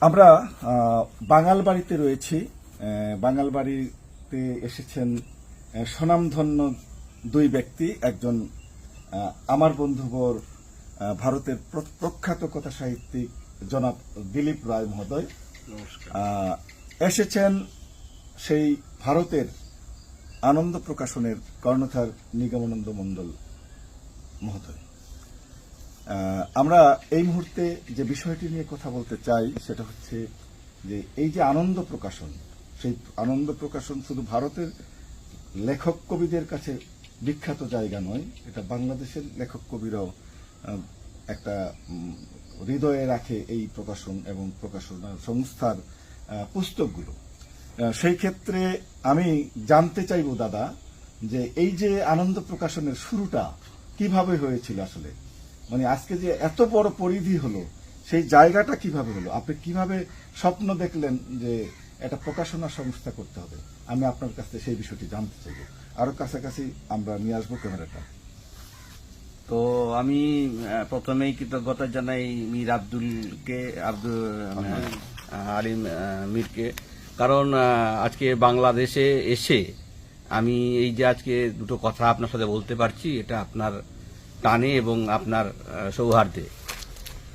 আমরা বাঙাল বাড়িতে রয়েছি। বাঙাল বাড়িতে এসেছেন স্বনামধন্য দুই ব্যক্তি। একজন আমার বন্ধুবর ভারতের প্র- প্রখ্যাত কথা সাহিত্যিক জনাব দিলীপ রায় মহোদয়। এসেছেন সেই ভারতের আনন্দ প্রকাশনের কর্ণধার নিগমানন্দ মণ্ডল মহোদয়। আমরা এই মুহূর্তে যে বিষয়টি নিয়ে কথা বলতে চাই, সেটা হচ্ছে যে এই যে আনন্দ প্রকাশন, সেই আনন্দ প্রকাশন শুধু ভারতের লেখক কবিদের কাছে বিখ্যাত জায়গা নয়, এটা বাংলাদেশের লেখক কবিরাও একটা হৃদয়ে রাখে এই প্রকাশন এবং প্রকাশনা সংস্থার পুস্তকগুলো। সেই ক্ষেত্রে আমি জানতে চাইব দাদা, যে এই যে আনন্দ প্রকাশনের শুরুটা কীভাবে হয়েছিল আসলে? মানে আজকে যে এত বড় পরিধি হলো সেই জায়গাটা কীভাবে হলো? আপনি কীভাবে স্বপ্ন দেখলেন যে এটা প্রকাশনা সংস্থা করতে হবে? আমি আপনার কাছ থেকে সেই বিষয়টি জানতে চাইব। আরও কাছাকাছি আমরা নিয়ে আসব ক্যামেরাটা। তো আমি প্রথমেই কৃতজ্ঞতা জানাই মীর আব্দুলকে আব্দুল আলিম মীরকে। কারণ আজকে বাংলাদেশে এসে আমি এই যে আজকে দুটো কথা আপনার সাথে বলতে পারছি এটা আপনার টানে এবং আপনার সৌহার্দ্যে।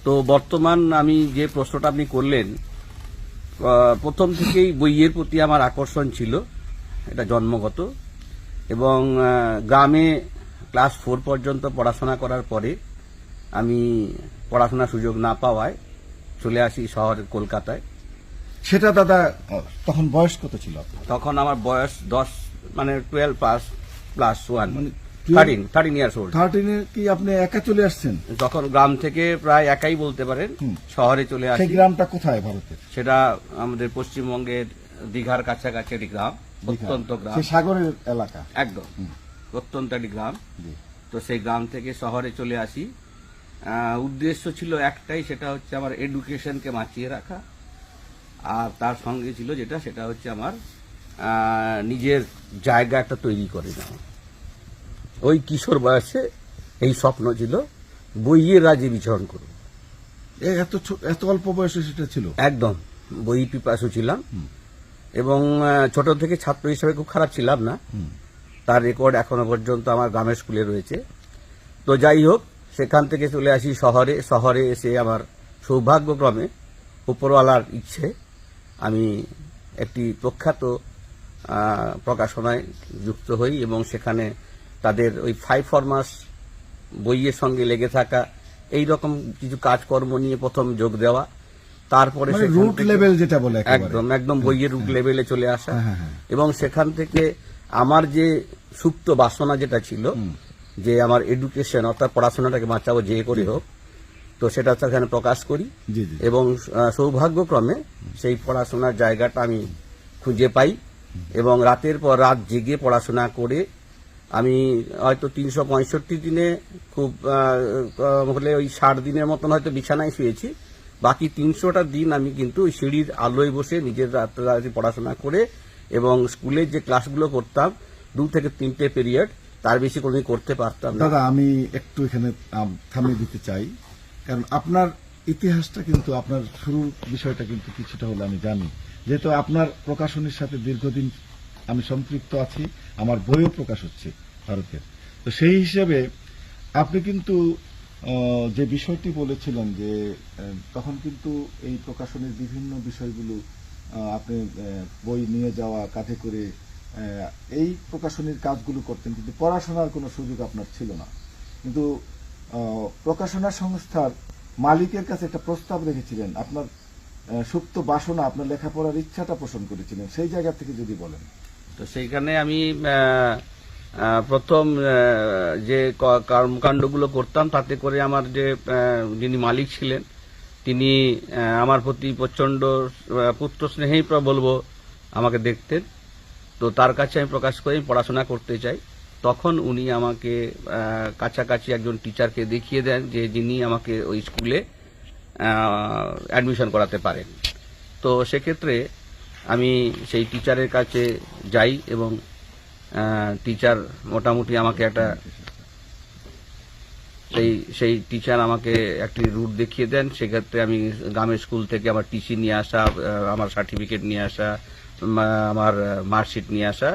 তো বর্তমান আমি যে প্রশ্নটা আপনি করলেন প্রথম থেকেই বইয়ের প্রতি আমার আকর্ষণ ছিল এটা জন্মগত এবং গ্রামে ক্লাস ফোর পর্যন্ত পড়াশোনা করার পরে আমি পড়াশোনার সুযোগ না পাওয়ায় চলে আসি শহরের কলকাতায়। সেটা দাদা তখন বয়স কত ছিল তখন আমার বয়স দশ মানে টুয়েলভ পাস প্লাস ওয়ান মানে থার্টিন থার্টিন ইয়ার্স ওল্ড থার্টিনে কি আপনি একা চলে আসছেন? তখন গ্রাম থেকে প্রায় একাই বলতে পারেন শহরে চলে সেই গ্রামটা কোথায় ভারতের? সেটা আমাদের পশ্চিমবঙ্গের দীঘার কাছাকাছি একটি গ্রাম অত্যন্ত গ্রাম। সাগরের এলাকা। একদম। অত্যন্ত একটি গ্রাম। তো সেই গ্রাম থেকে শহরে চলে আসি। আহ, উদ্দেশ্য ছিল একটাই সেটা হচ্ছে আমার এডুকেশনকে বাঁচিয়ে রাখা। আর তার সঙ্গে ছিল যেটা সেটা হচ্ছে আমার নিজের জায়গা একটা তৈরি করে নেওয়া। ওই কিশোর বয়সে এই স্বপ্ন ছিল বইয়ের রাজ্যে বিচরণ করব। এত এত অল্প বয়সে সেটা ছিল? একদম বই পিপাসু ছিলাম। এবং ছোট থেকে ছাত্র হিসেবে খুব খারাপ ছিলাম না। তার রেকর্ড এখনও পর্যন্ত আমার গ্রামের স্কুলে রয়েছে। তো যাই হোক সেখান থেকে চলে আসি শহরে। শহরে এসে আমার সৌভাগ্যক্রমে উপরওয়ালার ইচ্ছে আমি একটি প্রখ্যাত প্রকাশনায় যুক্ত হই এবং সেখানে তাদের ওই ফাইভ ফরমাস বইয়ের সঙ্গে লেগে থাকা এই রকম কিছু কাজকর্ম নিয়ে প্রথম যোগ দেওয়া। তারপরে মানে রুট লেভেল যেটা বলে একদম একদম বইয়ের রুট লেভেলে চলে আসা। হ্যাঁ, হ্যাঁ, হ্যাঁ। এবং সেখান থেকে আমার যে সুপ্ত বাসনা যেটা ছিল যে আমার এডুকেশন অর্থাৎ পড়াশোনাটাকে বাঁচাবো যে করে হোক তো সেটা সেখানে প্রকাশ করি। এবং সৌভাগ্যক্রমে সেই পড়াশোনার জায়গাটা আমি খুঁজে পাই। এবং রাতের পর রাত জেগে পড়াশোনা করে আমি হয়তো তিনশো পঁয়ষট্টি দিনে খুব হলে ওই ষাট দিনের মতন হয়তো বিছানায় শুয়েছি। বাকি তিনশোটা দিন আমি কিন্তু ওই সিঁড়ির আলোয় বসে নিজের রাত্রে পড়াশোনা করে এবং স্কুলের যে ক্লাসগুলো করতাম, দু থেকে তিনটে পিরিয়ড, তার বেশি কোনোদিন করতে পারতাম দাদা, আমি একটু এখানে থামিয়ে দিতে চাই। কারণ আপনার ইতিহাসটা কিন্তু, আপনার শুরুর বিষয়টা কিন্তু কিছুটা হলে আমি জানি। যেহেতু আপনার প্রকাশনীর সাথে দীর্ঘদিন আমি সম্পৃক্ত আছি, আমার বইও প্রকাশ হচ্ছে ভারতের। তো সেই হিসেবে আপনি কিন্তু যে বিষয়টি বলেছিলেন যে তখন কিন্তু এই প্রকাশনের বিভিন্ন বিষয়গুলো আপনি বই নিয়ে যাওয়া, কাঁধে করে এই প্রকাশনীর কাজগুলো করতেন, কিন্তু পড়াশোনার কোনো সুযোগ আপনার ছিল না। কিন্তু প্রকাশনা সংস্থার মালিকের কাছে একটা প্রস্তাব রেখেছিলেন, আপনার সুপ্ত বাসনা, আপনার লেখাপড়ার ইচ্ছাটা পোষণ করেছিলেন, সেই জায়গা থেকে যদি বলেন। তো সেইখানে আমি প্রথম যে কর্মকাণ্ডগুলো করতাম, তাতে করে আমার যে যিনি মালিক ছিলেন, তিনি আমার প্রতি প্রচণ্ড পুত্র স্নেহেই বলব, আমাকে দেখতেন। তো তার কাছে আমি প্রকাশ করে পড়াশোনা করতে চাই। তখন উনি আমাকে কাছাকাছি একজন টিচারকে দেখিয়ে দেন যে যিনি আমাকে ওই স্কুলে অ্যাডমিশন করাতে পারেন। তো সেক্ষেত্রে আমি সেই টিচারের কাছে যাই এবং টিচার মোটামুটি আমাকে একটা সেই সেই টিচার আমাকে একটি রুট দেখিয়ে দেন। সেক্ষেত্রে আমি গ্রামের স্কুল থেকে আমার টিসি নিয়ে আসা আমার সার্টিফিকেট নিয়ে আসা আমার মার্কশিট নিয়ে আসা,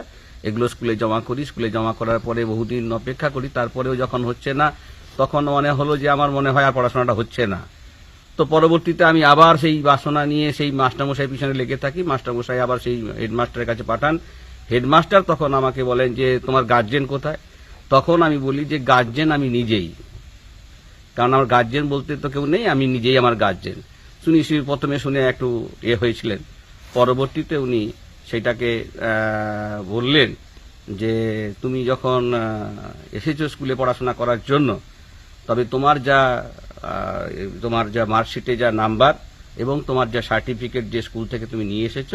এগুলো স্কুলে জমা করি। স্কুলে জমা করার পরে বহুদিন অপেক্ষা করি। তারপরেও যখন হচ্ছে না, তখন মনে হলো যে আমার মনে হয় আর পড়াশোনাটা হচ্ছে না। তো পরবর্তীতে আমি আবার সেই বাসনা নিয়ে সেই মাস্টারমশাই পিছনে লেগে থাকি। মাস্টারমশাই আবার সেই হেডমাস্টারের কাছে পাঠান। হেডমাস্টার তখন আমাকে বলেন যে, তোমার গার্জেন কোথায়? তখন আমি বলি যে, গার্জেন আমি নিজেই। কারণ আমার গার্জেন বলতে তো কেউ নেই, আমি নিজেই আমার গার্জেন। শুনি শুনি প্রথমে শুনে একটু এ হয়েছিলেন। পরবর্তীতে উনি সেটাকে বললেন যে, তুমি যখন এসেছ স্কুলে পড়াশোনা করার জন্য, তবে তোমার যা তোমার যা মার্কশিটে যা নাম্বার এবং তোমার যা সার্টিফিকেট যে স্কুল থেকে তুমি নিয়ে এসেছ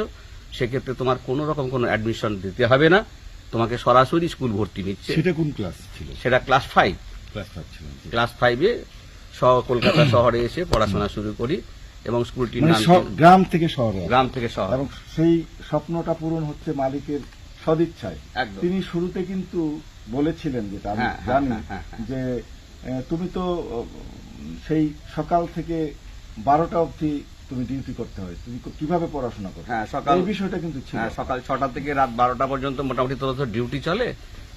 সেক্ষেত্রে তোমার কোনো রকম কোনো অ্যাডমিশন দিতে হবে না। তোমাকে সরাসরি স্কুল ভর্তি নিচ্ছে। সেটা কোন ক্লাস ছিল? সেটা ক্লাস ফাইভ ক্লাস ফাইভ ছিল ক্লাস ফাইভে কলকাতা শহরে এসে পড়াশোনা শুরু করি এবং স্কুলটির মানে নাম গ্রাম থেকে শহরে গ্রাম থেকে শহর। এবং সেই স্বপ্নটা পূরণ হচ্ছে মালিকের সদিচ্ছায়। তিনি শুরুতে কিন্তু বলেছিলেন যেটা আমি হ্যাঁ, হ্যাঁ, জানি হ্যাঁ। যে তুমি তো সেই সকাল থেকে বারোটা অবধি তুমি ডিউটি করতে হয়। তুমি কীভাবে পড়াশোনা করো? হ্যাঁ, সকাল- এই বিষয়টা কিন্তু হ্যাঁ, সকাল ছটা থেকে রাত বারোটা পর্যন্ত মোটামুটি তোর তো ডিউটি চলে।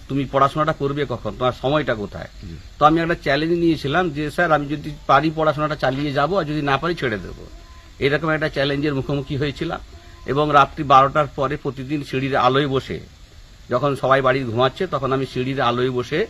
তুমি পড়াশোনাটা করবে কখন? তোমার সময়টা কোথায়? তো আমি একটা চ্যালেঞ্জ নিয়েছিলাম যে স্যার আমি যদি পারি পড়াশোনাটা চালিয়ে যাব আর যদি না পারি ছেড়ে দেবো। এরকম একটা চ্যালেঞ্জের মুখোমুখি হয়েছিলাম এবং রাত্রি বারোটার পরে প্রতিদিন সিঁড়ির আলোয় বসে যখন সবাই বাড়ি ঘুমাচ্ছে তখন আমি সিঁড়ির আলোয় বসে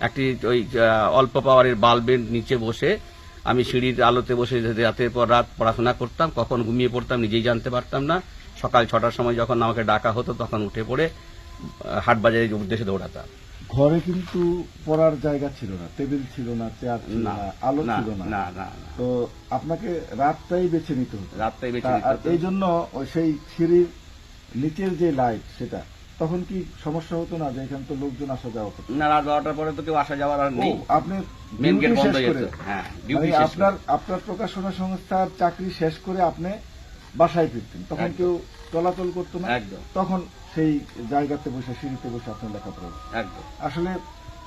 একটি ওই অল্প পাওয়ারের বাল্বের নিচে বসে আমি সিঁড়ির আলোতে বসে রাতের পর রাত পড়াশোনা করতাম কখন ঘুমিয়ে পড়তাম নিজেই জানতে পারতাম না। সকাল ছটার সময় যখন আমাকে ডাকা হতো তখন উঠে পড়ে আহ, হাট বাজারের উদ্দেশ্যে দৌড়াতাম। ঘরে কিন্তু পড়ার জায়গা ছিল না টেবিল ছিল না চেয়ার ছিল না আলো ছিল না। না না। তো আপনাকে রাতটাই বেছে নিতে হতো। রাতটাই বেছে এই জন্য সেই সিঁড়ির নিচের যে লাইট সেটা তখন কি সমস্যা হতো না যে এখানে তো লোকজন আসা যাওয়া করতো? না রাত বারোটার পরে তো কেউ আসা যাওয়ার আর নেই। আপনি মেন গেট বন্ধ হয়ে যেত হ্যাঁ মানে আপনার আপনার প্রকাশনা সংস্থার চাকরি শেষ করে আপনি বাসায় ফিরতেন। তখন কেউ চলাচল করতো না। একদম। তখন সেই জায়গাতে বসে সিঁড়িতে বসে আপনার লেখাপড়া হতো। একদম। আসলে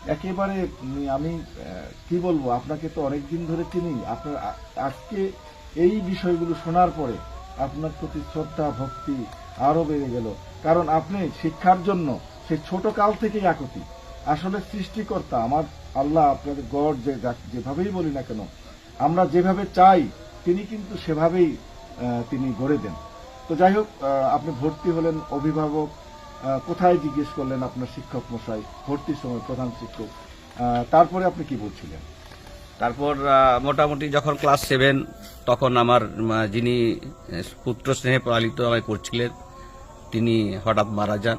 একেবারে আমি কি বলব আপনাকে তো অনেকদিন ধরে চিনি। আপনার আজকে এই বিষয়গুলো শোনার পরে আপনার প্রতি শ্রদ্ধা ভক্তি আরও বেড়ে গেল। কারণ আপনি শিক্ষার জন্য সেই ছোট কাল থেকেই আকুতি। আসলে সৃষ্টিকর্তা আমার আল্লাহ আপনাদের গড় যে যেভাবেই বলি না কেন, আমরা যেভাবে চাই, তিনি কিন্তু সেভাবেই তিনি গড়ে দেন। তো যাই হোক আপনি ভর্তি হলেন অভিভাবক কোথায় জিজ্ঞেস করলেন আপনার শিক্ষক মশাই? ভর্তির সময় প্রধান শিক্ষক। তারপরে আপনি কি বলছিলেন? তারপর মোটামুটি যখন ক্লাস সেভেন, তখন আমার যিনি পুত্র স্নেহে পালিত আমায় করছিলেন তিনি হঠাৎ মারা যান।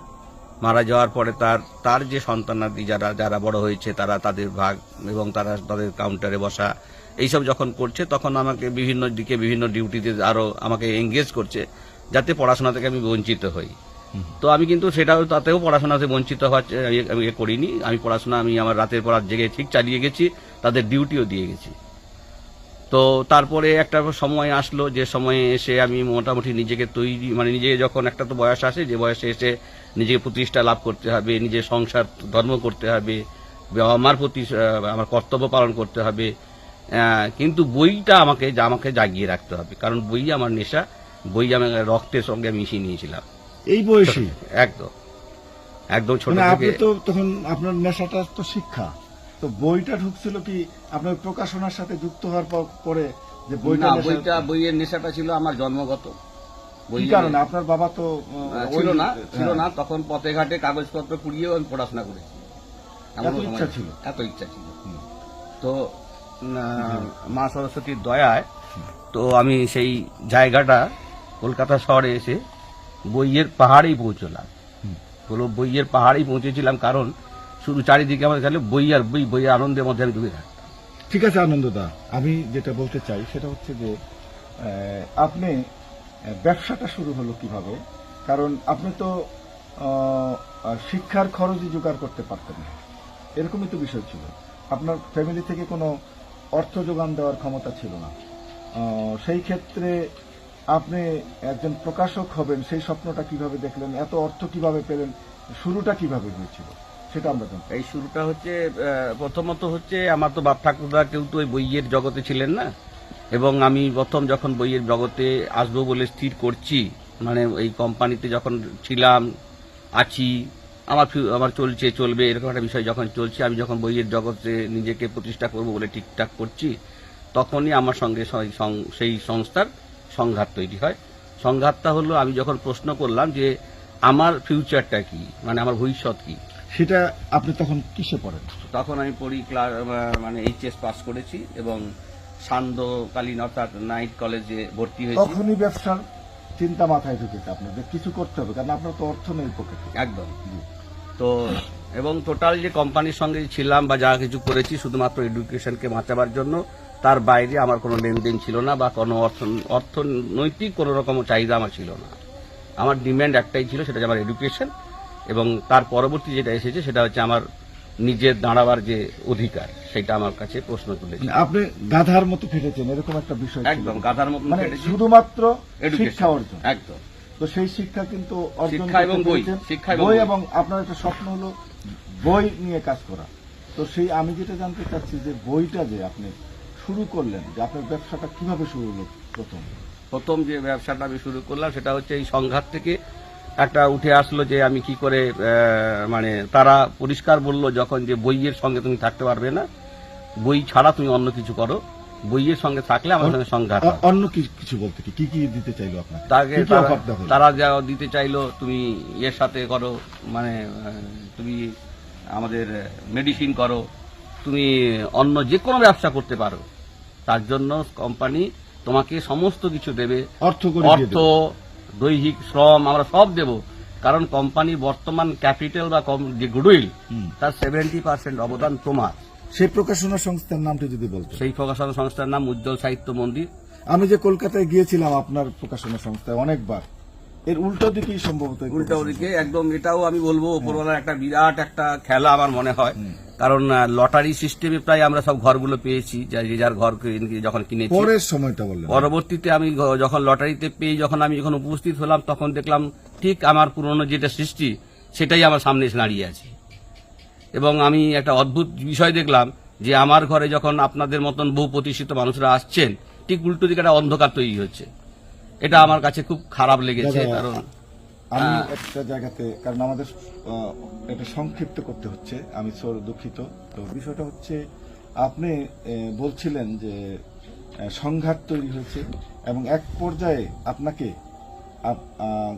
মারা যাওয়ার পরে তার তার যে সন্তানাদি যারা যারা বড় হয়েছে, তারা তাদের ভাগ এবং তারা তাদের কাউন্টারে বসা, এইসব যখন করছে, তখন আমাকে বিভিন্ন দিকে বিভিন্ন ডিউটিতে আরও আমাকে এঙ্গেজ করছে, যাতে পড়াশোনা থেকে আমি বঞ্চিত হই। তো আমি কিন্তু সেটাও তাতেও পড়াশোনাতে বঞ্চিত হওয়ার আমি- করিনি। আমি পড়াশোনা, আমি আমার রাতের পর জেগে ঠিক চালিয়ে গেছি, তাদের ডিউটিও দিয়ে গেছি। তো তারপরে একটা সময় আসলো যে সময়ে এসে আমি মোটামুটি নিজেকে তৈরি মানে নিজে যখন একটা তো বয়স আসে যে বয়সে এসে নিজেকে প্রতিষ্ঠা লাভ করতে হবে নিজের সংসার ধর্ম করতে হবে আমার প্রতি আমার কর্তব্য পালন করতে হবে কিন্তু বইটা আমাকে আমাকে জাগিয়ে রাখতে হবে। কারণ বই আমার নেশা বই আমি রক্তের সঙ্গে মিশিয়ে নিয়েছিলাম। এই বয়সী? একদম। একদম ছোট মানে আপনি তো তখন আপনার নেশাটা তো শিক্ষা। তো বইটা ঢুকছিল কি আপনার প্রকাশনার সাথে যুক্ত হওয়ার পর- যে বইটা বইটা বইয়ের নেশাটা ছিল আমার জন্মগত। কি কারণে? আপনার বাবা তো ছিল না ছিল হ্যাঁ। না। তখন পথে ঘাটে কাগজপত্র কুড়িয়েও আমি পড়াশোনা করেছি। এত ইচ্ছা ছিল? এত ইচ্ছা ছিল। তো মা সরস্বতীর দয়ায় তো আমি সেই জায়গাটা কলকাতা শহরে এসে বইয়ের পাহাড়েই পৌঁছলাম। বইয়ের পাহাড়েই পৌঁছেছিলাম কারণ শুধু চারিদিকে আমার খালি বই আর বই বইয়ের আনন্দের মধ্যে আমি ডুবে থাকতাম। ঠিক আছে, আনন্দদা। আমি যেটা বলতে চাই সেটা হচ্ছে যে আপনি ব্যবসাটা শুরু হলো কীভাবে? কারণ আপনি তো শিক্ষার খরচই জোগাড় করতে পারতেন না। এরকমই তো বিষয় ছিল। আপনার ফ্যামিলি থেকে কোনো অর্থ যোগান দেওয়ার ক্ষমতা ছিল না। সেই ক্ষেত্রে আপনি একজন প্রকাশক হবেন, সেই স্বপ্নটা কীভাবে দেখলেন, এত অর্থ কীভাবে পেলেন, শুরুটা কীভাবে হয়েছিল? সেটা আমরা জানতে চাই। এই শুরুটা হচ্ছে প্রথমত হচ্ছে আমার তো বাপ ঠাকুরদা কেউ তো ওই বইয়ের জগতে ছিলেন না। এবং আমি প্রথম যখন বইয়ের জগতে আসব বলে স্থির করছি মানে এই কোম্পানিতে যখন ছিলাম, আছি, আমার আমার চলছে, চলবে, এরকম একটা বিষয় যখন চলছে, আমি যখন বইয়ের জগতে নিজেকে প্রতিষ্ঠা করব বলে ঠিকঠাক করছি, তখনই আমার সঙ্গে সেই সংস্থার সংঘাত তৈরি হয়। সংঘাতটা হলো, আমি যখন প্রশ্ন করলাম যে, আমার ফিউচারটা কি? মানে আমার ভবিষ্যৎ কি? সেটা আপনি তখন কিসে পড়েন? তখন আমি পড়ি ক্লাস মানে এইচএস পাস করেছি এবং সান্ধ্যকালীন অর্থাৎ নাইট কলেজে ভর্তি হয়েছি। তখনই ব্যবসার চিন্তা মাথায় ঢুকেছে আপনার যে কিছু করতে হবে কারণ আপনার তো অর্থ নেই পকেটে। একদম। তো এবং টোটাল যে কোম্পানির সঙ্গে ছিলাম বা যা কিছু করেছি শুধুমাত্র এডুকেশনকে বাঁচাবার জন্য তার বাইরে আমার কোনো লেনদেন ছিল না বা কোনো অর্থ অর্থনৈতিক কোনো রকম চাহিদা আমার ছিল না। আমার ডিম্যান্ড একটাই ছিল সেটা আমার এডুকেশন এবং তার পরবর্তী যেটা এসেছে সেটা হচ্ছে আমার নিজের দাঁড়াবার যে অধিকার সেটা আমার কাছে প্রশ্ন তুলেছে। মানে আপনি গাধার মতো ফেটেছেন এরকম একটা বিষয় একদম গাধার মতন মানে শুধুমাত্র শিক্ষা অর্জন। একদম। তো সেই শিক্ষা কিন্তু অর্জন এবং বই। শিক্ষা এবং বই বই। এবং আপনার একটা স্বপ্ন হলো বই নিয়ে কাজ করা। তো সেই আমি যেটা জানতে চাচ্ছি যে বইটা যে আপনি শুরু করলেন যে আপনার ব্যবসাটা কীভাবে শুরু হলো প্রথম? প্রথম যে ব্যবসাটা আমি শুরু করলাম সেটা হচ্ছে এই সংঘাত থেকে একটা উঠে আসলো যে আমি কি করে মানে তারা পরিষ্কার বলল যখন যে বইয়ের সঙ্গে তুমি থাকতে পারবে না বই ছাড়া তুমি অন্য কিছু করো বইয়ের সঙ্গে থাকলে আমার সঙ্গে সংঘাত অন্য কিছু বলতে কি? কি দিতে চাইলো আপনাকে? তাকে তারা- যা দিতে চাইলো তুমি এর সাথে করো মানে তুমি আমাদের মেডিসিন করো তুমি অন্য যে কোনো ব্যবসা করতে পারো তার জন্য কোম্পানি তোমাকে সমস্ত কিছু দেবে। অর্থ অর্থ। দৈহিক শ্রম আমরা সব দেব। কারণ কোম্পানির বর্তমান ক্যাপিটাল বা যে গুডউইল তার সেভেন্টি পার্সেন্ট অবদান তোমার। সেই প্রকাশনা সংস্থার নামটা যদি বলতে। সেই প্রকাশনা সংস্থার নাম উজ্জ্বল সাহিত্য মন্দির। আমি যে কলকাতায় গিয়েছিলাম আপনার প্রকাশনা সংস্থায় অনেকবার এর উল্টো দিকেই সম্ভবত উল্টা ওদিকে একদম এটাও আমি বলব ওপরওয়ালার একটা বিরাট একটা খেলা আমার মনে হয়। কারণ লটারি সিস্টেমে প্রায় আমরা সব ঘরগুলো পেয়েছি যা- যার ঘর যখন কিনেছি। পরের সময়টা বললেন। পরবর্তীতে আমি যখন লটারিতে পেয়ে যখন আমি যখন উপস্থিত হলাম তখন দেখলাম ঠিক আমার পুরনো যেটা সৃষ্টি সেটাই আমার সামনে এসে দাঁড়িয়ে আছে। এবং আমি একটা অদ্ভুত বিষয় দেখলাম যে আমার ঘরে যখন আপনাদের মতন বহু প্রতিষ্ঠিত মানুষরা আসছেন ঠিক উল্টো দিকে একটা অন্ধকার তৈরি হচ্ছে। এটা আমার কাছে খুব খারাপ লেগেছে কারণ আমি একটা জায়গাতে কারণ আমাদের এটা সংক্ষিপ্ত করতে হচ্ছে আমি সর দুঃখিত। তো বিষয়টা হচ্ছে আপনি বলছিলেন যে সংঘাত তৈরি হয়েছে এবং এক পর্যায়ে আপনাকে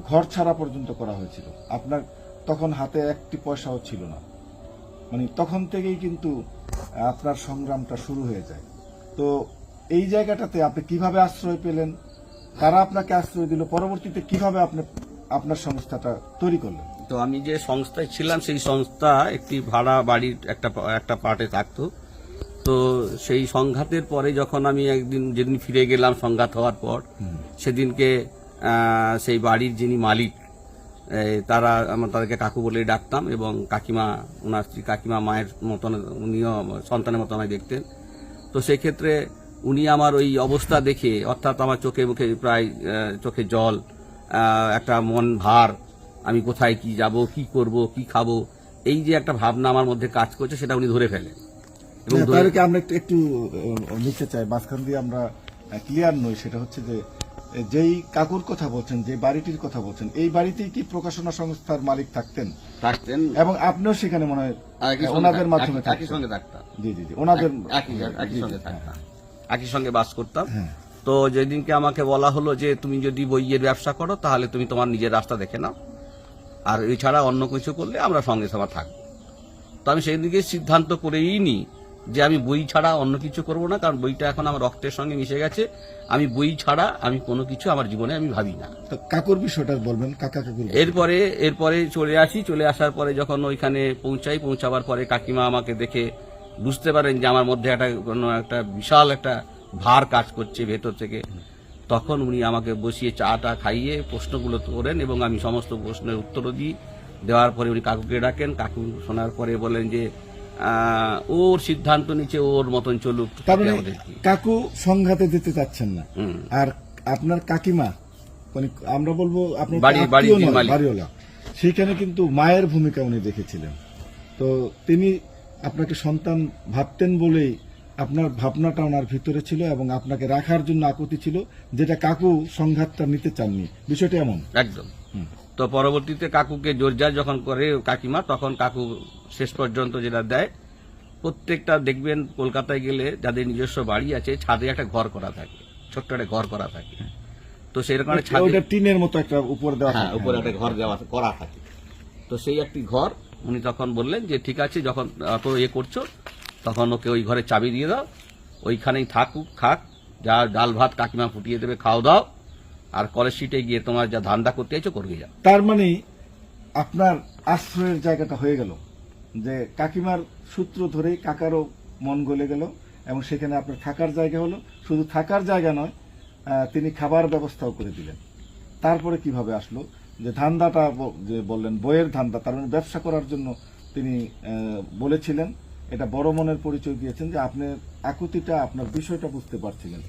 ঘর ছাড়া পর্যন্ত করা হয়েছিল। আপনার তখন হাতে একটি পয়সাও ছিল না। মানে তখন থেকেই কিন্তু আপনার সংগ্রামটা শুরু হয়ে যায়। তো এই জায়গাটাতে আপনি কীভাবে আশ্রয় পেলেন? তারা আপনাকে আশ্রয় দিল? পরবর্তীতে কীভাবে আপনি আপনার সংস্থাটা তৈরি করলেন? তো আমি যে সংস্থায় ছিলাম সেই সংস্থা একটি ভাড়া বাড়ির একটা একটা পার্টে থাকতো। তো সেই সংঘাতের পরে যখন আমি একদিন যেদিন ফিরে গেলাম সংঘাত হওয়ার পর সেদিনকে সেই বাড়ির যিনি মালিক তারা আমার তাদেরকে কাকু বলে ডাকতাম এবং কাকিমা ওনার স্ত্রী কাকিমা মায়ের মতন উনিও সন্তানের মতো আমায় দেখতেন। তো সেক্ষেত্রে উনি আমার ওই অবস্থা দেখে অর্থাৎ আমার চোখে মুখে প্রায় চোখে জল একটা মন ভার আমি কোথায় কি যাব কি করব কি খাব এই যে একটা ভাবনা আমার মধ্যে কাজ করছে সেটা উনি ধরে ফেলেন। এবং তাদেরকে আমরা একটু একটু নিতে চাই? মাঝখান দিয়ে আমরা ক্লিয়ার নই সেটা হচ্ছে যে যেই কাকুর কথা বলছেন যে বাড়িটির কথা বলছেন এই বাড়িতেই কি প্রকাশনা সংস্থার মালিক থাকতেন? থাকতেন। এবং আপনিও সেখানে মনে হয় সঙ্গে ওনাদের মাধ্যমে একই- সঙ্গে থাকতাম। জি জি জি ওনাদের একই একই সঙ্গে জি, থাকতাম। একই সঙ্গে বাস করতাম। হ্যাঁ। তো যেদিনকে আমাকে বলা হলো যে তুমি যদি বইয়ের ব্যবসা করো তাহলে তুমি তোমার নিজের রাস্তা দেখে নাও। আর এছাড়া অন্য কিছু করলে আমরা সঙ্গে সঙ্গে থাকব। তো আমি সেই দিকে সিদ্ধান্ত করেই নি যে আমি বই ছাড়া অন্য কিছু করব না কারণ বইটা এখন আমার রক্তের সঙ্গে মিশে গেছে। আমি বই ছাড়া আমি কোনো কিছু আমার জীবনে আমি ভাবি না। তো কাকুর বিষয়টা বলবেন কাকা কাকুর এরপরে এরপরে চলে আসি। চলে আসার পরে যখন ওইখানে পৌঁছাই পৌঁছাবার পরে কাকিমা আমাকে দেখে বুঝতে পারেন যে আমার মধ্যে একটা কোনো একটা বিশাল একটা ভার কাজ করছে ভেতর থেকে। তখন উনি আমাকে বসিয়ে চাটা খাইয়ে প্রশ্নগুলো করেন এবং আমি সমস্ত প্রশ্নের উত্তরও দিই। দেওয়ার পরে উনি কাকুকে ডাকেন। কাকু শোনার পরে বলেন যে ওর সিদ্ধান্ত নিচ্ছে ওর মতন চলুক মানে কাকু সংঘাতে যেতে চাচ্ছেন না। আর আপনার কাকিমা মানে আমরা বলব আপনার। বাড়িওয়ালা। সেখানে কিন্তু মায়ের ভূমিকা উনি দেখেছিলেন। তো তিনি আপনাকে সন্তান ভাবতেন বলেই আপনার ভাবনাটা ওনার ভিতরে ছিল এবং আপনাকে রাখার জন্য আকুতি ছিল যেটা কাকু সংঘাতটা নিতে চাননি। বিষয়টা এমন? একদম। তো পরবর্তীতে কাকুকে জোরজার যখন করে কাকিমা তখন কাকু শেষ পর্যন্ত যেটা দেয় প্রত্যেকটা দেখবেন কলকাতায় গেলে যাদের নিজস্ব বাড়ি আছে ছাদে একটা ঘর করা থাকে ছোট্ট একটা ঘর করা থাকে। তো সেই রকম ছাদে টিনের মতো একটা উপর দেওয়া হ্যাঁ উপরে একটা ঘর দেওয়া করা থাকে। তো সেই একটি ঘর উনি তখন বললেন যে ঠিক আছে যখন অত ইয়ে করছ তখন ওকে ওই ঘরে চাবি দিয়ে দাও। ওইখানেই থাকুক, খাক। যা ডাল ভাত কাকিমা ফুটিয়ে দেবে, খাও দাও। আর কলেজ সিটে গিয়ে তোমার যা ধান্দা করতে চাইছো করবে যাও। তার মানে আপনার আশ্রয়ের জায়গাটা হয়ে গেল যে কাকিমার সূত্র ধরেই কাকারও মন গলে গেল এবং সেখানে আপনার থাকার জায়গা হলো। শুধু থাকার জায়গা নয় তিনি খাবার ব্যবস্থাও করে দিলেন। তারপরে কীভাবে আসলো? যে ধান্দাটা যে বললেন, বইয়ের ধান্দা, তার মানে ব্যবসা করার জন্য তিনি বলেছিলেন। এটা বড় মনের পরিচয় দিয়েছেন যে আপনার আকুতিটা, আপনার বিষয়টা বুঝতে পারছিলেন।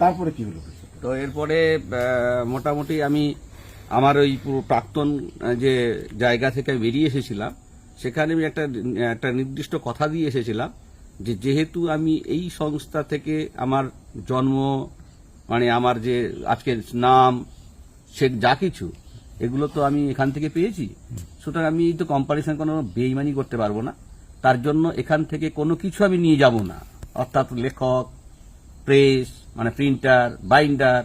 তারপরে কি হলো তো এরপরে মোটামুটি আমি আমার ওই পুরো প্রাক্তন যে জায়গা থেকে বেরিয়ে এসেছিলাম, সেখানে আমি একটা একটা নির্দিষ্ট কথা দিয়ে এসেছিলাম যে যেহেতু আমি এই সংস্থা থেকে আমার জন্ম মানে আমার যে আজকের নাম, সে যা কিছু, এগুলো তো আমি এখান থেকে পেয়েছি। সুতরাং আমি তো কম্পারিশন কোনো বেইমানি করতে পারব না। তার জন্য এখান থেকে কোনো কিছু আমি নিয়ে যাব না। অর্থাৎ লেখক, প্রেস মানে প্রিন্টার, বাইন্ডার,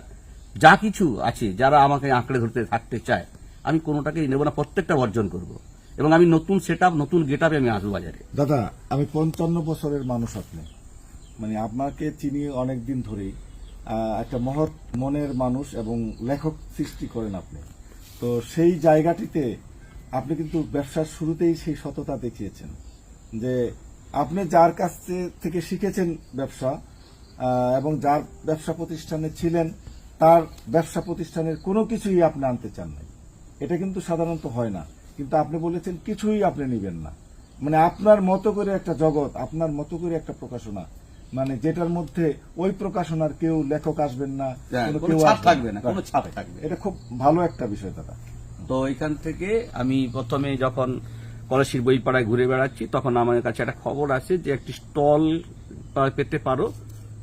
যা কিছু আছে যারা আমাকে আঁকড়ে ধরতে থাকতে চায়, আমি কোনোটাকেই নেব না, প্রত্যেকটা বর্জন করব। এবং আমি নতুন সেট নতুন গেট আমি আসব বাজারে। দাদা, আমি পঞ্চান্ন বছরের মানুষ আপনি। মানে আপনাকে চিনি অনেক দিন ধরেই একটা মহৎ মনের মানুষ এবং লেখক সৃষ্টি করেন আপনি। তো সেই জায়গাটিতে আপনি কিন্তু ব্যবসার শুরুতেই সেই সততা দেখিয়েছেন। যে আপনি যার কাছ থেকে শিখেছেন ব্যবসা এবং যার ব্যবসা প্রতিষ্ঠানে ছিলেন তার ব্যবসা প্রতিষ্ঠানের কোনো কিছুই আপনি আনতে চান নাই। এটা কিন্তু সাধারণত হয় না। কিন্তু আপনি বলেছেন কিছুই আপনি নেবেন না। মানে আপনার মতো করে একটা জগৎ আপনার মতো করে একটা প্রকাশনা মানে যেটার মধ্যে ওই প্রকাশনার কেউ লেখক আসবেন না হ্যাঁ, কেউ থাকবে না, কোনো ছাপ থাকবে এটা খুব ভালো একটা বিষয় দাদা। তো এখান থেকে আমি প্রথমে যখন কলেজের বইপাড়ায় ঘুরে বেড়াচ্ছি তখন আমার কাছে একটা খবর আছে যে একটি স্টল পেতে পারো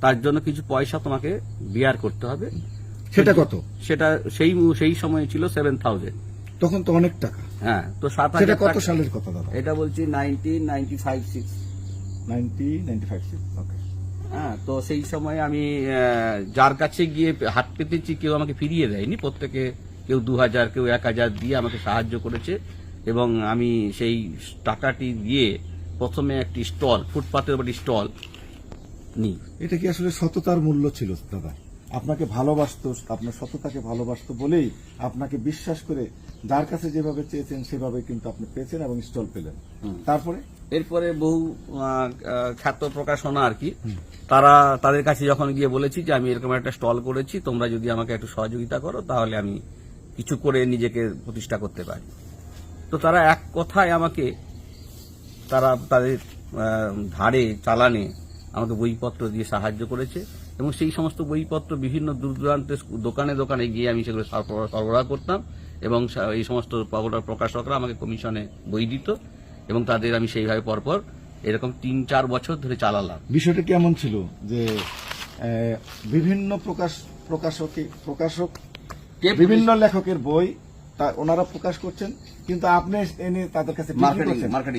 তার জন্য কিছু পয়সা তোমাকে বিয়ার করতে হবে। সেটা কত? সেটা সেই সেই সময় ছিল সেভেন থাউজেন্ড তখন তো অনেক টাকা। হ্যাঁ তো সাত হাজার কত সালের কথা দাদা? এটা বলছি nineteen ninety five six ninety ninety five okay হ্যাঁ তো সেই সময় আমি যার কাছে গিয়ে হাত পেতেছি কেউ আমাকে ফিরিয়ে দেয়নি প্রত্যেকে কেউ দু হাজার কেউ এক হাজার দিয়ে আমাকে সাহায্য করেছে। এবং আমি সেই টাকাটি দিয়ে প্রথমে একটি স্টল ফুটপাতের উপর স্টল নিই। এটা কি আসলে সততার মূল্য ছিল দাদা? আপনাকে ভালোবাসতো আপনার সততাকে ভালোবাসতো বলেই আপনাকে বিশ্বাস করে যার কাছে যেভাবে চেয়েছেন সেভাবে কিন্তু আপনি পেয়েছেন এবং স্টল পেলেন। তারপরে? এরপরে বহু খ্যাত প্রকাশনা আর কি। তারা তাদের কাছে যখন গিয়ে বলেছি যে আমি এরকম একটা স্টল করেছি তোমরা যদি আমাকে একটু সহযোগিতা করো তাহলে আমি কিছু করে নিজেকে প্রতিষ্ঠা করতে পারি। তো তারা এক কথায় আমাকে তারা তাদের ধারে চালানে আমাকে বইপত্র দিয়ে সাহায্য করেছে এবং সেই সমস্ত বইপত্র বিভিন্ন দূর দূরান্তের দোকানে দোকানে গিয়ে আমি সেগুলো সরবরাহ করতাম এবং এই সমস্ত প্রকাশকরা আমাকে কমিশনে বই দিত এবং তাদের আমি সেইভাবে পরপর এরকম তিন চার বছর ধরে চালালাম। বিষয়টা কেমন ছিল? যে বিভিন্ন প্রকাশ প্রকাশকে প্রকাশক বিভিন্ন লেখকের বই তা ওনারা প্রকাশ করছেন কিন্তু আপনি এনে তাদের কাছে।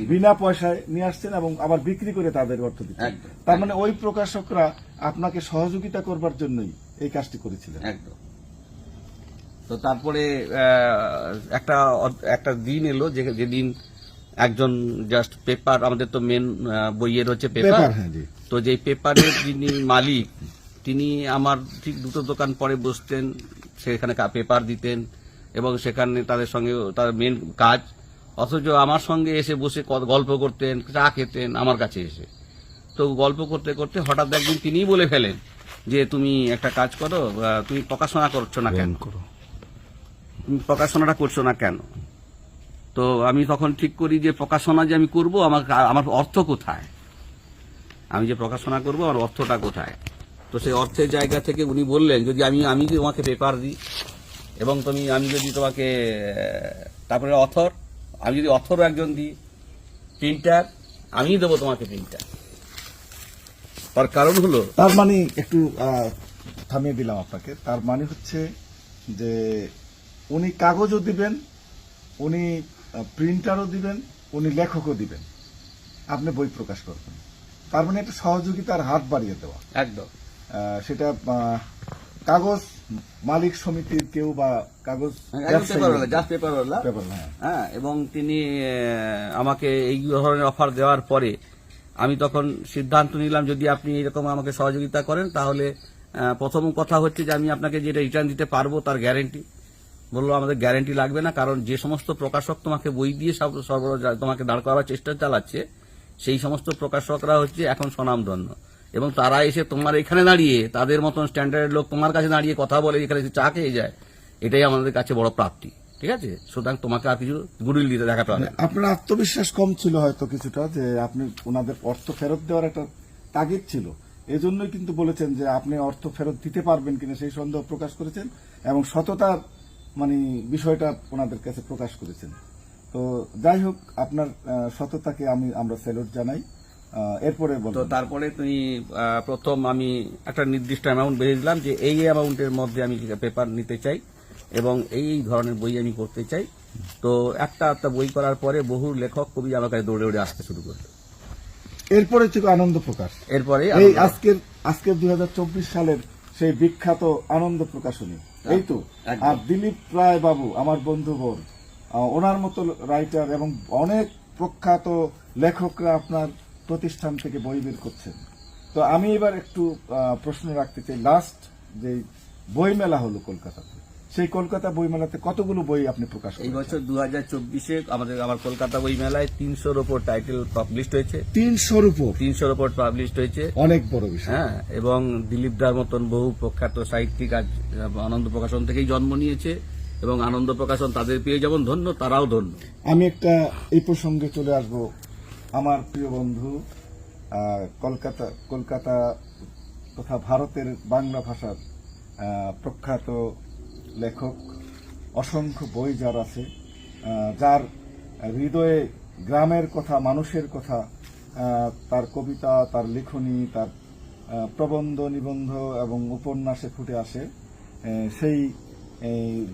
বিনা পয়সায় নিয়ে আসছেন এবং আবার বিক্রি করে তাদের অর্থ দিচ্ছেন। তার মানে ওই প্রকাশকরা আপনাকে সহযোগিতা করবার জন্যই এই কাজটি করেছিলেন। একদম। তো তারপরে একটা একটা দিন এলো যে যেদিন একজন জাস্ট পেপার আমাদের তো মেন বইয়ের হচ্ছে পেপার হ্যাঁ তো যে পেপারের যিনি মালিক তিনি আমার ঠিক দুটো দোকান পরে বসতেন সেখানে কা- পেপার দিতেন। এবং সেখানে তাদের সঙ্গে তার মেন কাজ। অথচ আমার সঙ্গে এসে বসে গল্প করতেন চা খেতেন আমার কাছে এসে। তো গল্প করতে করতে হঠাৎ একদিন তিনিই বলে ফেলেন যে তুমি একটা কাজ করো তুমি প্রকাশনা করছ না কেন? তুমি প্রকাশনাটা করছ না কেন? তো আমি তখন ঠিক করি যে প্রকাশনা যে আমি করব আমার আমার অর্থ কোথায়? আমি যে প্রকাশনা করব আমার অর্থটা কোথায়? তো সেই অর্থের জায়গা থেকে উনি বললেন যদি আমি আমি তোমাকে পেপার দিই? এবং তুমি আমি যদি তোমাকে তারপরে অথর আমি যদি অথরও একজন দিই প্রিন্টার আমিই দেবো তোমাকে প্রিন্টার। তার কারণ হলো তার মানে একটু থামিয়ে দিলাম আপনাকে। তার মানে হচ্ছে যে উনি কাগজও দিবেন উনি প্রিন্টারও দিবেন উনি লেখকও দিবেন। আপনি বই প্রকাশ করবেন। তার মানে একটা সহযোগিতার হাত বাড়িয়ে দেওয়া। একদম। সেটা কাগজ মালিক সমিতির কেউ বা কাগজ পেপারওয়ালা পেপার, হ্যাঁ। হ্যাঁ এবং তিনি আমাকে এই ধরনের অফার দেওয়ার পরে আমি তখন সিদ্ধান্ত নিলাম যদি আপনি এরকম আমাকে সহযোগিতা করেন তাহলে প্রথম কথা হচ্ছে যে আমি আপনাকে যেটা রিটার্ন দিতে পারব তার গ্যারেন্টি বলল আমাদের গ্যারেন্টি লাগবে না কারণ যে সমস্ত প্রকাশক তোমাকে বই দিয়ে সব সরবরাহ তোমাকে দাঁড় করার চেষ্টা চালাচ্ছে সেই সমস্ত প্রকাশকরা হচ্ছে এখন স্বনামধন্য। এবং তারা এসে তোমার এখানে দাঁড়িয়ে, তাদের মতন স্ট্যান্ডার্ড লোক তোমার কাছে দাঁড়িয়ে কথা বলে, এখানে চা খেয়ে যায়, এটাই আমাদের কাছে বড় প্রাপ্তি, ঠিক আছে? সুতরাং তোমাকে আর কিছু গুডউইল দিতে দেখাতে হবে না। আপনার আত্মবিশ্বাস কম ছিল হয়তো কিছুটা, যে আপনি ওনাদের অর্থ ফেরত দেওয়ার একটা তাগিদ ছিল। এজন্যই কিন্তু বলেছেন যে আপনি অর্থ ফেরত দিতে পারবেন কিনা সেই সন্দেহ প্রকাশ করেছেন এবং সততার মানে বিষয়টা ওনাদের কাছে প্রকাশ করেছেন। তো যাই হোক, আপনার সততাকে আমি আমরা স্যালুট জানাই। এরপরে তো তারপরে তুমি প্রথম আমি একটা নির্দিষ্ট অ্যামাউন্ট বেঁধে দিলাম যে এই অ্যামাউন্টের মধ্যে আমি পেপার নিতে চাই এবং এই এই ধরনের বই আমি করতে চাই। তো একটা একটা বই করার পরে বহু লেখক কবি আমার কাছে দৌড়ে দৌড়ে আসতে শুরু করল। এরপরে ছিল আনন্দ প্রকাশ। এরপরে এই আজকের আজকের দুই হাজার চব্বিশ সালের সেই বিখ্যাত আনন্দ প্রকাশনী এই তো? আর দিলীপ রায় বাবু আমার বন্ধুবর আহ, ওনার মতো রাইটার এবং অনেক প্রখ্যাত লেখকরা আপনার প্রতিষ্ঠান থেকে বই বের করছেন। তো আমি এবার একটু প্রশ্ন রাখতে চাই। লাস্ট যে বই মেলা হলো কলকাতাতে সেই কলকাতা বই মেলাতে কতগুলো বই আপনি প্রকাশ এই বছর দু হাজার চব্বিশে আমাদের আমার কলকাতা বই মেলায় তিনশোর ওপর টাইটেল পাবলিশ হয়েছে। তিনশোর উপর? তিনশোর ওপর পাবলিশ হয়েছে। অনেক বড় বিষয়। হ্যাঁ এবং দিলীপ দার মতন বহু প্রখ্যাত সাহিত্যিক আজ আনন্দ প্রকাশন থেকেই জন্ম নিয়েছে এবং আনন্দ প্রকাশন তাদের পেয়ে যেমন ধন্য তারাও ধন্য। আমি একটা এই প্রসঙ্গে চলে আসব আমার প্রিয় বন্ধু কলকাতা কলকাতা তথা ভারতের বাংলা ভাষার প্রখ্যাত লেখক, অসংখ্য বই যার আছে যার হৃদয়ে গ্রামের কথা, মানুষের কথা তার কবিতা, তার লেখনী, তার প্রবন্ধ, নিবন্ধ এবং উপন্যাসে ফুটে আসে। সেই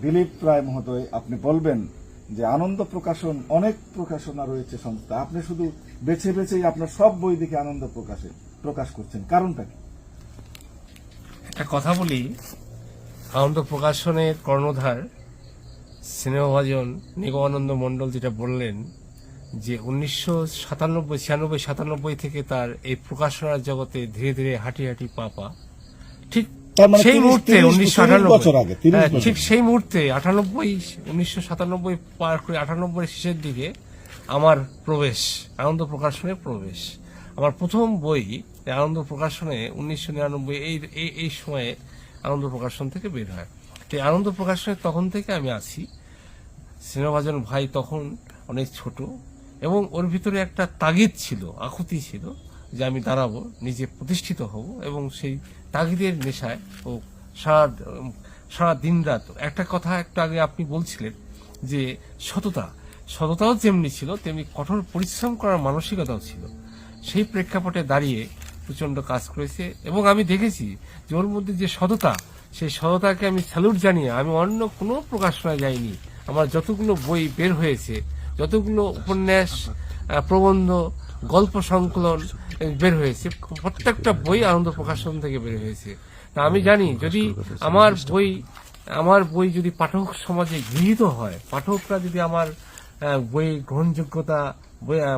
দিলীপ রায় মহোদয়, আপনি বলবেন যে আনন্দ প্রকাশন, অনেক প্রকাশনা রয়েছে সংস্থা। আপনি শুধু বেছে বেছেই আপনার সব বই দেখে আনন্দ প্রকাশে, প্রকাশ করছেন। কারণটা কি? একটা কথা বলি। আনন্দ প্রকাশনের কর্ণধার স্নেহভাজন নিগমানন্দ মণ্ডল যেটা বললেন যে উনিশশো সাতানব্বই, ছিয়ানব্বই, সাতানব্বই থেকে তার এই প্রকাশনার জগতে ধীরে ধীরে হাঁটি হাঁটি পা পা ঠিক তার মানে সেই মুহূর্তে উনিশশো বছর আগে, 30 হ্যাঁ, ঠিক সেই মুহূর্তে আটানব্বই উনিশশো সাতানব্বই পার করে আটানব্বই শেষের দিকে আমার প্রবেশ আনন্দ প্রকাশনে প্রবেশ। আমার প্রথম বই আনন্দ প্রকাশনে উনিশশো নিরানব্বই এই- এই সময়ে আনন্দ প্রকাশন থেকে বের হয়। তো আনন্দ প্রকাশনে তখন থেকে আমি আছি। স্নেহভাজন ভাই তখন অনেক ছোট এবং ওর ভিতরে একটা তাগিদ ছিল আকুতি ছিল যে আমি দাঁড়াবো নিজে প্রতিষ্ঠিত হব এবং সেই তাগিদের নেশায় ও সারা সারা দিন রাত একটা কথা একটু আগে আপনি বলছিলেন যে সততা, সততাও যেমনি ছিল, তেমনি কঠোর পরিশ্রম করার মানসিকতাও ছিল। সেই প্রেক্ষাপটে দাঁড়িয়ে প্রচণ্ড কাজ করেছে এবং আমি দেখেছি যে ওর মধ্যে যে সততা, সেই সততাকে আমি স্যালুট জানিয়ে আমি অন্য কোনো প্রকাশনায় যাইনি আমার যতগুলো বই বের হয়েছে, যতগুলো উপন্যাস প্রবন্ধ গল্প সংকলন বের হয়েছে। প্রত্যেকটা বই আনন্দ প্রকাশন থেকে বের হয়েছে। তা আমি জানি, যদি আমার বই আমার বই যদি পাঠক সমাজে গৃহীত হয়, পাঠকরা যদি আমার বই গ্রহণযোগ্যতা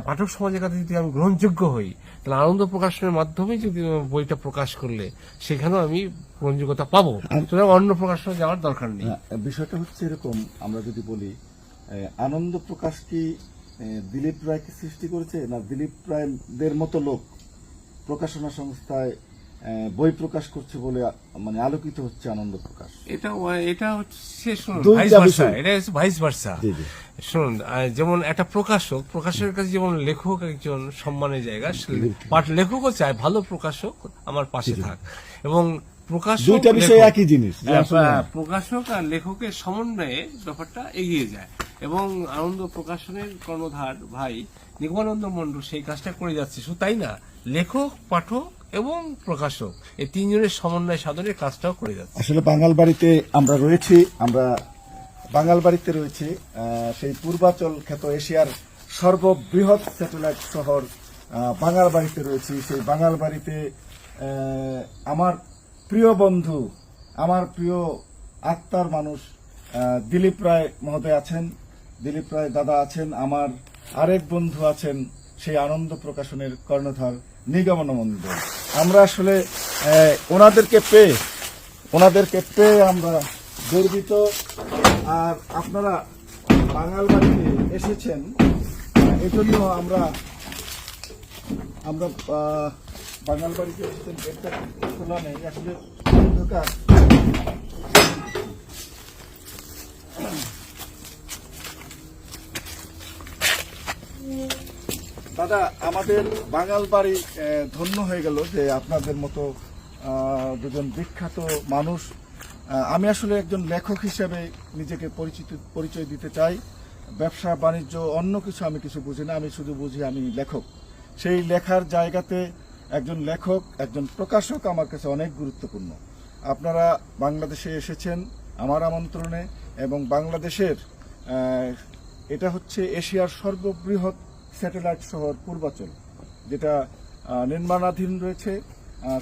পাঠক সমাজের কাছে যদি আমি গ্রহণযোগ্য হই, তাহলে আনন্দ প্রকাশনের মাধ্যমে যদি বইটা প্রকাশ করলে, সেখানেও আমি গ্রহণযোগ্যতা পাবো। সুতরাং অন্য প্রকাশনে যাওয়ার দরকার নেই। বিষয়টা হচ্ছে এরকম, আমরা যদি বলি আনন্দ প্রকাশ কি দিলীপ রায়কে সৃষ্টি করেছে? না দিলীপ রায়দের মতো লোক প্রকাশনা সংস্থায় বই প্রকাশ করছে বলে মানে আলোকিত হচ্ছে আনন্দ প্রকাশ। এটা এটা হচ্ছে শুনুন। এটা ভাইস ভার্সা যেমন একটা প্রকাশক প্রকাশের কাছে যেমন লেখক একজন সম্মানের জায়গা পাঠ লেখকও চায় ভালো প্রকাশক আমার পাশে থাক। এবং প্রকাশক দুইটা বিষয় একই জিনিস হ্যাঁ, প্রকাশক আর লেখকের সমন্বয়ে ব্যাপারটা এগিয়ে যায়। এবং আনন্দ প্রকাশনের কর্ণধার ভাই নিগমানন্দ মন্ডল সেই কাজটা করে যাচ্ছে। শুধু তাই না, লেখক, পাঠক এবং প্রকাশক, এই তিনজনের সমন্বয় সাধনের কাজটাও করে যাচ্ছে। আসলে বাঙাল বাড়িতে আমরা রয়েছি, আমরা বাঙাল বাড়িতে রয়েছি সেই পূর্বাচল খ্যাত এশিয়ার সর্ববৃহৎ স্যাটেলাইট শহর বাঙাল বাড়িতে রয়েছি। সেই বাঙাল বাড়িতে আমার প্রিয় বন্ধু, আমার প্রিয় আত্মার মানুষ দিলীপ রায় মহোদয় আছেন। দিলীপ রায় দাদা আছেন, আমার আরেক বন্ধু আছেন, সেই আনন্দ প্রকাশনের কর্ণধার নিগমন মন্ডল আমরা আসলে ওনাদেরকে পেয়ে ওনাদেরকে পেয়ে আমরা গর্বিত। আর আপনারা বাঙাল বাড়িতে এসেছেন, এজন্য আমরা আমরা বাঙাল বাড়িতে এসেছেন। গেটটা খোলা নেই, আসলে অন্ধকার। দাদা, আমাদের বাঙাল বাড়ি ধন্য হয়ে গেল যে আপনাদের মতো দুজন বিখ্যাত মানুষ। আমি আসলে একজন লেখক হিসেবে নিজেকে পরিচিত, পরিচয় দিতে চাই। ব্যবসা, বাণিজ্য, অন্য কিছু আমি কিছু বুঝি না, আমি শুধু বুঝি আমি লেখক। সেই লেখার জায়গাতে একজন লেখক, একজন প্রকাশক আমার কাছে অনেক গুরুত্বপূর্ণ। আপনারা বাংলাদেশে এসেছেন আমার আমন্ত্রণে এবং বাংলাদেশের এটা হচ্ছে এশিয়ার সর্ববৃহৎ স্যাটেলাইট শহর পূর্বাচল, যেটা নির্মাণাধীন রয়েছে।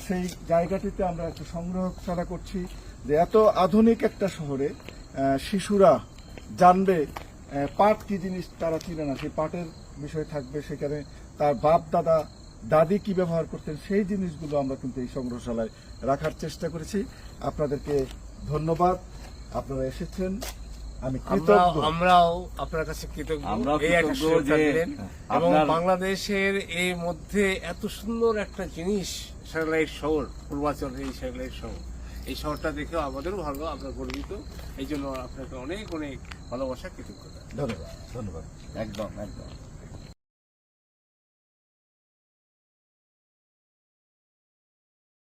সেই জায়গাটিতে আমরা একটু সংগ্রহ করা করছি যে এত আধুনিক একটা শহরে শিশুরা জানবে পাট কি জিনিস তারা চিনে না। সেই পাটের বিষয় থাকবে, সেখানে তার বাপ, দাদা, দাদি কি ব্যবহার করতেন, সেই জিনিসগুলো আমরা কিন্তু এই সংগ্রহশালায় রাখার চেষ্টা করেছি। আপনাদেরকে ধন্যবাদ। আপনারা এসেছেন। আমি কৃতজ্ঞ। আমরাও আপনার কাছে কৃতজ্ঞ। এই একটা কৃতজ্ঞ সুযোগটা যে দিলেন। এবং বাংলাদেশের এই মধ্যে এত সুন্দর একটা জিনিস স্যাটেলাইট শহর পূর্বাচল এই স্যাটেলাইট শহর। এই শহরটা দেখেও আমাদেরও ভালো আমরা গর্বিত। এই জন্য আপনাকে অনেক অনেক ভালোবাসা কৃতজ্ঞতা। ধন্যবাদ ধন্যবাদ। একদম একদম।